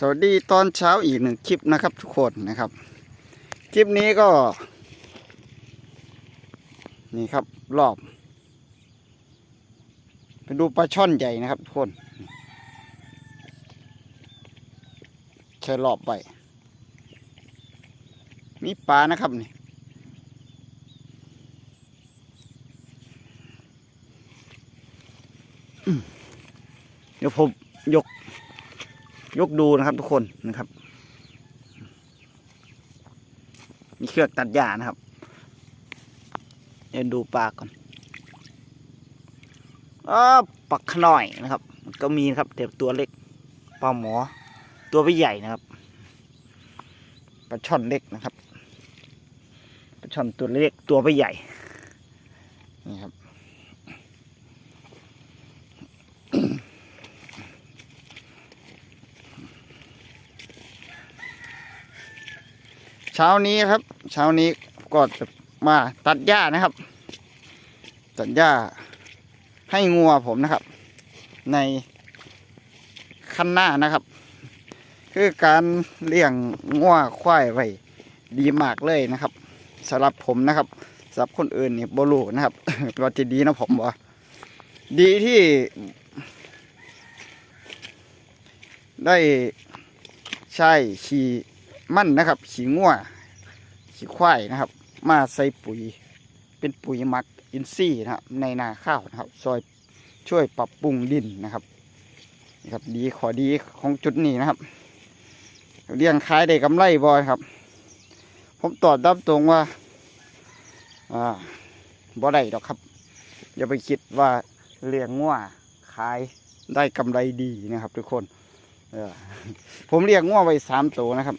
สวัสดีตอนเช้าอีกหนึ่งคลิปนะครับทุกคนนะครับ คลิปนี้ก็ นี่ครับรอบ ไปดูปลาช่อนใหญ่นะครับทุกคนใช้รอบไปมีปลานะครับนี่เดี๋ยวผมยก ยกดูนะครับทุกคนนะครับ มีเครือกตัดหญ้านะครับ เดี๋ยวดูปลาก่อนอ๋อปักขน่อยนะครับ ก็มีนะครับแต่ตัวเล็กปลาหมอ ตัวไม่ใหญ่นะครับปลาช่อนเล็กนะครับปลาช่อนตัวเล็กตัวไม่ใหญ่นี่ครับ เช้านี้ครับ เช้านี้ก็จะมาตัดหญ้านะครับ ตัดหญ้าให้งัวผมนะครับ ในขั้นหน้านะครับ คือการเลี้ยงงัวควายไว้ดีมากเลยนะครับสำหรับผมนะครับสำหรับคนอื่นนี่บรูนะครับว่าจะดีนะผมบอกดีที่ได้ใช้ขี่ มั่นนะครับ ขี้งัวขี้ควายนะครับ มาใส่ปุ๋ย เป็นปุ๋ยมักอินทรีย์นะครับ ในนาข้าวนะครับซอยช่วยปรับปรุงดินนะครับนี่ครับ ดีขอดีของจุดนี้นะครับเลี้ยงขายได้กำไรบอยครับ ผมตอบรับตรงว่าอ่าบ่ได้ดอกครับ อย่าไปคิดว่าเลี้ยงงัวขายได้กำไรดีนะครับ ทุกคน เออผมเลี้ยงงัวไว้สามตัวนะครับ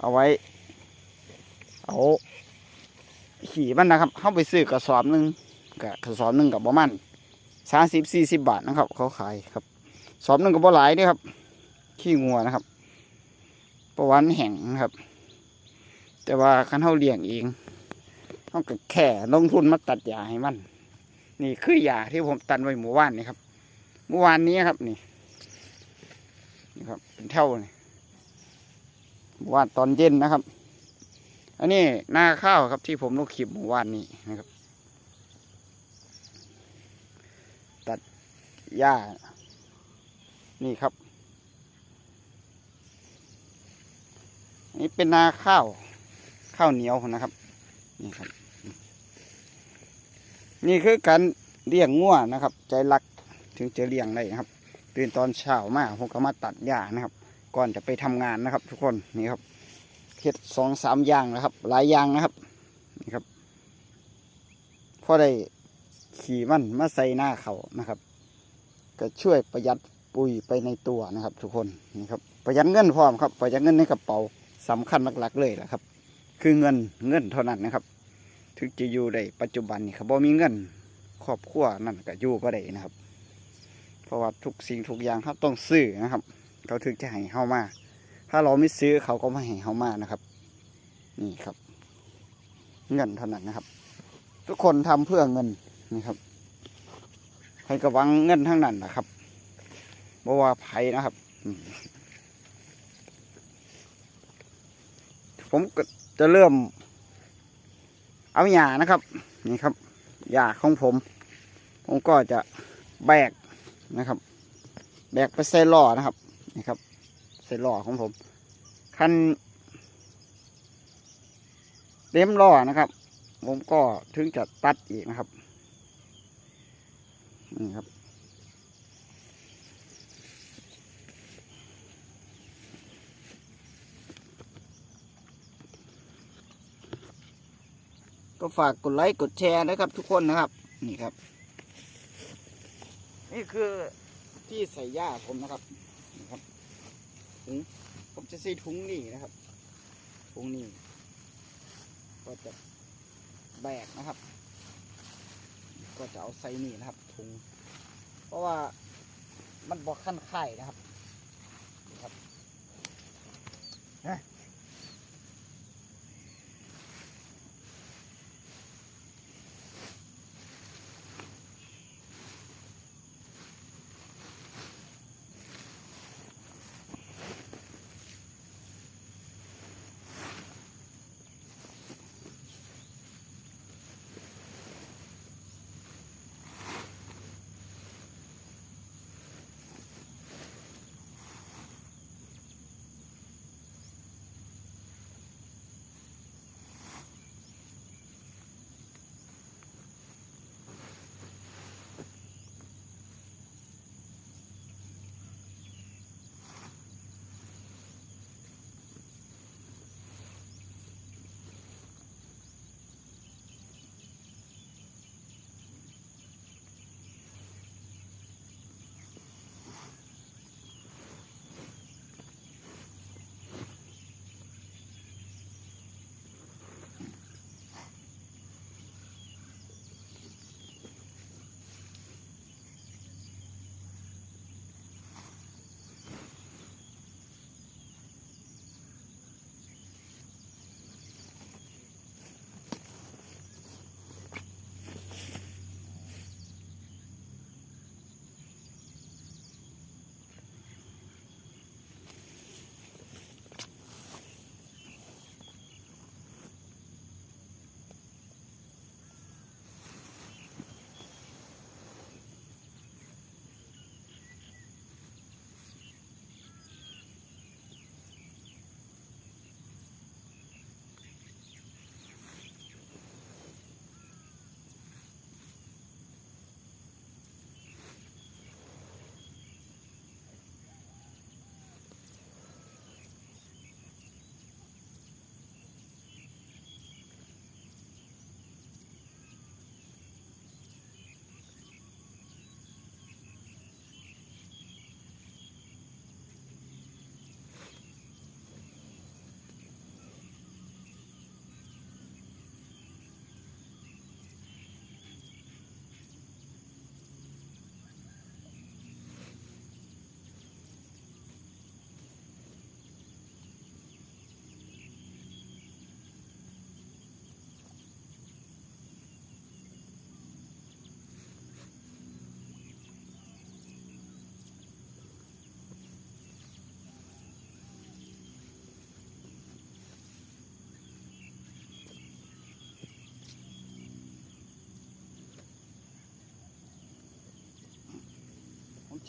เอาไว้ เอาขี่มันนะครับเข้าไปซื้อกระสอบหนึ่งกับกระสอบหนึ่งกับประมาณสามสิบสี่สิบบาทนะครับ เขาขายครับสอบหนึ่งกับบ่หลายเด้วยครับ ขี้งัวนะครับประวันแห้งนะครับ แต่ว่าคันเท่าเลี้ยงเองเขาก็แค่ลงทุนมาตัดหญ้าให้มัน นี่คือหญ้าที่ผมตัดไว้เมื่อวานนี่ครับเมื่อวานนี้ครับนี่นี่ครับเป็นเท่านี่ วานตอนเย็นนะครับ อันนี้หน้าข้าวครับที่ผมลงคลิปเมื่อวานนี้นะครับ ตัดหญ้า นี่ครับนี่เป็นนาข้าว ข้าวเหนียวนะครับ นี่ครับ นี่คือการเลี้ยงงัวนะครับ ใจรักถึงจะเลี้ยงได้นะครับ ตื่นตอนเช้ามากผมก็มาตัดหญ้านะครับ ก่อนจะไปทำงานนะครับ ทุกคนนี่ครับเฮ็ดสองสามอย่างนะครับ หลายอย่างนะครับนี่ครับพอได้ขี่มันมาใส่หน้าเขานะครับ ก็ช่วยประหยัดปุ๋ยไปในตัวนะครับ ทุกคนนี่ครับประหยัดเงินพร้อมครับ ประหยัดเงินในกระเป๋าสำคัญหลักๆเลยแหละครับ คือเงินเงินเท่านั้นนะครับ ถึงจะอยู่ได้ปัจจุบันนี่ครับบ่มีเงินครอบครัวนั่นก็อยู่ก็ได้นะครับ เพราะว่าทุกสิ่งทุกอย่างเขาต้องซื้อนะครับ เขาถึงจะให้เฮามา ถ้าเราไม่ซื้อเขาก็ไม่ให้เฮามานะครับ นี่ครับ เงินเท่านั้นนะครับ ทุกคนทำเพื่อเงินนะครับใครก็วังเงินทั้งนั้นนะครับบ่ว่าไผนะครับผมก็จะเริ่ม เอาหญ้านะครับ นี่ครับหญ้าของผม ผมก็จะแบกนะครับ แบกไปใส่ล้อนะครับ นี่ครับใส่ล้อของผมคันเต็มล้อนะครับ ผมก็ถึงจะตัดอีกนะครับนี่ครับ ก็ฝากกดไลค์กดแชร์นะครับ ทุกคนนะครับ นี่ครับ นี่คือที่ใส่หญ้าผมนะครับนี่ครับ ถุง ผมจะใส่ถุงนี่นะครับ ถุงนี่ก็จะแบกนะครับ ก็จะเอาใส่นี่นะครับ ถุง เพราะว่ามันบอกขั้นไข่นะครับครับนะ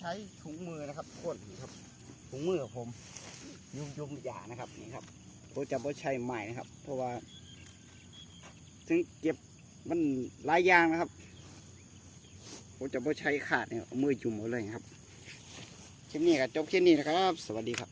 ใช้ถุงมือนะครับทุกคนครับถุงมือของผมยุ่มยุ่มยานะครับนี่ครับผมจะไม่ใช้ไม้นะครับ เพราะว่า ถึงเก็บมันหลายอย่างนะครับผมจะไม่ใช้ขาดเนี่ยมือจุ่มเอาเลยครับคลิปนี้ก็จบคลิปนี้นะครับ สวัสดีครับ